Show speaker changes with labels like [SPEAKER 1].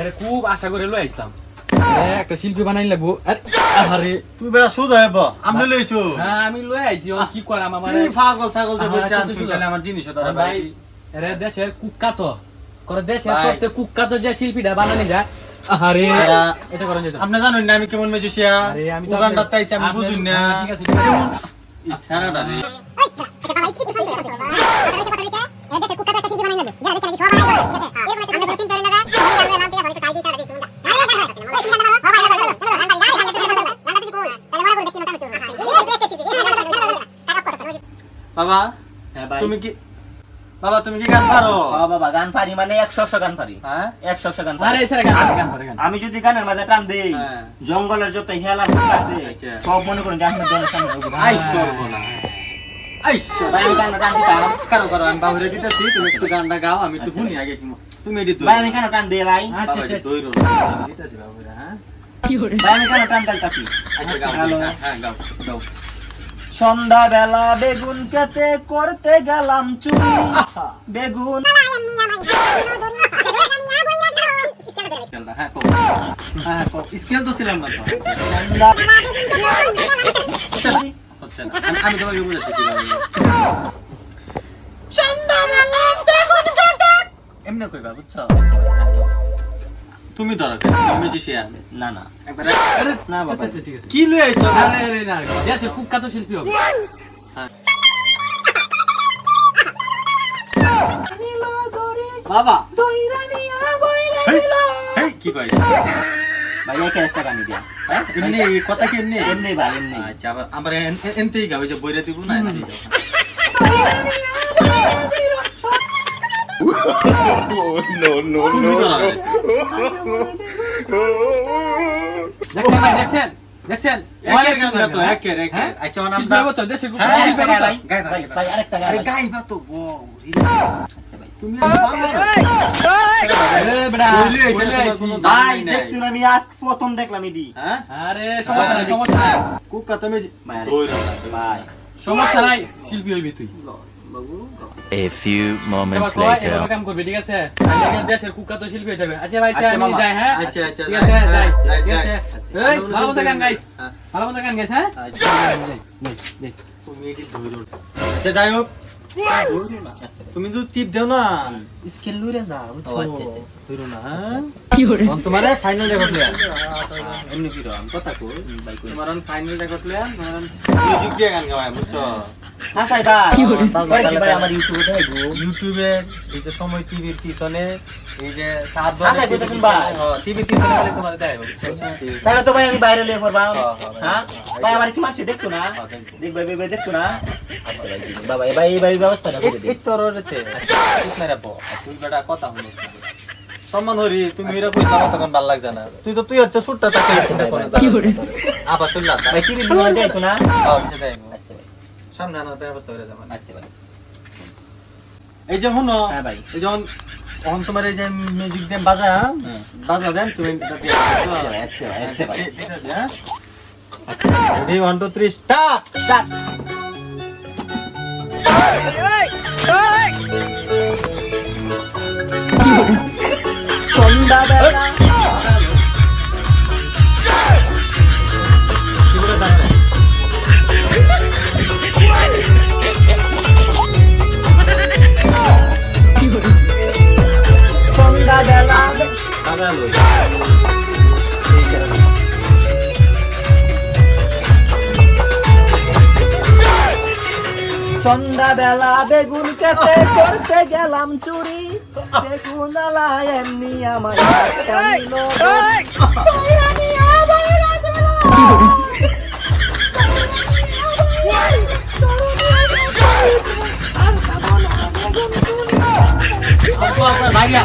[SPEAKER 1] আরে খুব আশা করে লই আসলাম একটা শিল্পী বানাই লাগবো। আরে
[SPEAKER 2] তুই বেড়া শুধু হইব আমি লইছো
[SPEAKER 1] হ্যাঁ আমি লই আইছি কি করাম আমার
[SPEAKER 2] এই পাগল ছাগল যে আমার জিনিস ধরা
[SPEAKER 1] ভাই দেশের কুখ্যাত করে দেশের। সবচেয়ে কুখ্যাত যে শিল্পীটা বানানি যায় আরে এটা করেন যেত
[SPEAKER 2] আপনি জানেন না আমি কেমন ম্যাজিশিয়ান?
[SPEAKER 1] আরে আমি তো
[SPEAKER 2] উগান্ডার তাইছি আমি বুঝুন না।
[SPEAKER 1] হ্যাঁ, ঠিক আছে, ঠিক আছে।
[SPEAKER 2] এই সারাটা রে। বাবা
[SPEAKER 3] হ্যাঁ
[SPEAKER 2] তুমি কি বাবা তুমি কি গান পারো?
[SPEAKER 3] বাবা বাবা গান পারি মানে একশো একশো গান পারি।
[SPEAKER 2] হ্যাঁ?
[SPEAKER 3] একশো একশো গান
[SPEAKER 1] আরে
[SPEAKER 3] পারি।
[SPEAKER 1] স্যার গান গান করে গান
[SPEAKER 3] আমি যদি গানের মাঝে টান দেই
[SPEAKER 2] হ্যাঁ।
[SPEAKER 3] জঙ্গলের যত হেলা আছে
[SPEAKER 2] আচ্ছা।
[SPEAKER 3] সব মনে করেন আমি গানটা টান দিতাম।
[SPEAKER 2] কারও কারও আমি বাবুরে দিতেছি তুমি একটু গানটা গাও আমি একটু
[SPEAKER 3] আচ্ছা,
[SPEAKER 2] শুনি আগে কি তুমি এটি
[SPEAKER 3] ভাই আমি কেন টান দিই ভাই?
[SPEAKER 1] আচ্ছা
[SPEAKER 2] বাবা
[SPEAKER 1] আচ্ছা।
[SPEAKER 2] এটি তৈরো না দিতেছি বাবুরে হ্যাঁ।
[SPEAKER 3] ভাই আমি কেন টান দিতেছি
[SPEAKER 2] আচ্ছা গাও হ্যাঁ গাও গাও।
[SPEAKER 3] সন্ধ্যাবেলা বেগুন খেতে করতে গেলাম চুরি। বেগুন।
[SPEAKER 2] হ্যাঁ স্কেল তো ছিলাম না আমি তোমাকে বুঝাচ্ছি এমনি কইবা বুঝছ? তুমি ধরো তুমি
[SPEAKER 3] না না।
[SPEAKER 2] একবারে
[SPEAKER 1] আরে
[SPEAKER 3] না বাবা।
[SPEAKER 1] আচ্ছা, আচ্ছা, ঠিক আছে।
[SPEAKER 2] কি লই আইছো?
[SPEAKER 1] আরে আরে না দেশের কুখ্যাত শিল্পী হবে।
[SPEAKER 2] বাবা। হেই, হেই, কি কই
[SPEAKER 3] ভাই একের একটা গান দিয়া।
[SPEAKER 2] হ্যাঁ? এমনি এই কথা কি এমনি?
[SPEAKER 3] এমনি ভাই এমনি।
[SPEAKER 2] আচ্ছা আবার আবার এন- এন- এনতেই গাও ওই যে বইরে দিব না এনতেই
[SPEAKER 1] হ্যাঁ?
[SPEAKER 2] আচ্ছা, হ্যাঁ,
[SPEAKER 3] আচ্ছা।
[SPEAKER 2] তুমি
[SPEAKER 3] ভাই
[SPEAKER 2] নাই।
[SPEAKER 3] দেখছি না আমি আজ প্রথম দেখলাম এডি
[SPEAKER 2] হ্যাঁ
[SPEAKER 1] আরে সমস্যা নাই সমস্যা নাই
[SPEAKER 2] কুকা তুমি
[SPEAKER 1] সমস্যা নাই শিল্পী হইবি তুই
[SPEAKER 4] A few moments later.
[SPEAKER 1] এভাবে কাম করবি ঠিক আছে? দেশের কুখ্যাত শিল্পী হয়ে যাবে আচ্ছা ভাই
[SPEAKER 3] আচ্ছা,
[SPEAKER 1] আমি যাই হ্যাঁ?
[SPEAKER 2] আচ্ছা, আচ্ছা,
[SPEAKER 1] ঠিক আছে
[SPEAKER 2] যাই,
[SPEAKER 1] যাই
[SPEAKER 2] যাই,
[SPEAKER 1] ঠিক আছে।
[SPEAKER 2] আচ্ছা।
[SPEAKER 1] এই ভালো মতো গান গাইস
[SPEAKER 2] হ্যাঁ,
[SPEAKER 1] ভালো মতো গান গাইস হ্যাঁ?
[SPEAKER 2] আচ্ছা।
[SPEAKER 1] যাই, যাই, যাই।
[SPEAKER 2] তুমি এটি ধইরো আচ্ছা যাই হোক। তুমি টিপ দেও না। স্কেল লইরে যা বুঝছ?
[SPEAKER 3] ও, আচ্ছা, আচ্ছা।
[SPEAKER 2] না হ্যাঁ? তখন তোমারে ফাইনাল রেকর্ড লিয়া এমনি কি রকম? কথা কই। তোমার ফাইনাল রেকর্ড লিয়া মিউজিক দিয়ে গান গাওয়া বুঝছ?
[SPEAKER 3] হাসাই ভাই
[SPEAKER 2] কি করে?
[SPEAKER 3] ওই কি ভাই আমার ইউটিউবে দেখাইবো
[SPEAKER 2] ইউটিউবে এই যে সময় টিভির পিছনে এই যে সাত
[SPEAKER 3] আচ্ছা, কইতাছেন ভাই।
[SPEAKER 2] টিভির পিছনে খালি তোমার দেয় বুঝছ
[SPEAKER 3] তাহলে তো ভাই আমি বাইরে লিয়ে পড়বাম
[SPEAKER 2] হ্যাঁ, হ্যাঁ, ভাই।
[SPEAKER 3] হ্যাঁ ভাই আমার কি মানুষ দেখতো না
[SPEAKER 2] হ্যাঁ, দেখব।
[SPEAKER 3] দেখ ভাই ভাই দেখতো না আচ্ছা ভাই জি, বাবা এই ভাই এই ভাই ব্যবস্থা করে
[SPEAKER 2] এক এক তররেতে ঠিক না রে বউ তুই বেটা কথা শুনিস সম্মান হরি তুমি এরা কই আমার তখন ভালো লাগছে না তুই তো তুই হচ্ছে সুটটা তাকে আবার শুনলা
[SPEAKER 3] ভাই টিভি লিয়ে দেখতো না
[SPEAKER 2] আচ্ছা
[SPEAKER 3] আচ্ছা
[SPEAKER 2] সামনে আনার ব্যবস্থা করে দেবেন।
[SPEAKER 3] আচ্ছা ভাই
[SPEAKER 2] এই যে শুনো
[SPEAKER 3] হ্যাঁ ভাই।
[SPEAKER 2] এই যখন তখন তোমার এই যে মিউজিক দেন বাজা
[SPEAKER 3] হ্যাঁ।
[SPEAKER 2] বাজা দেন তুমি
[SPEAKER 3] আচ্ছা ভাই আচ্ছা ভাই আচ্ছা ভাই।
[SPEAKER 2] ঠিক আছে হ্যাঁ? Ready one two three start
[SPEAKER 3] start সন্ধ্যাবেলা বেগুন খেতে করতে গেলাম চুরি। বেগুন আলা এমনি আমার
[SPEAKER 2] ভাইয়া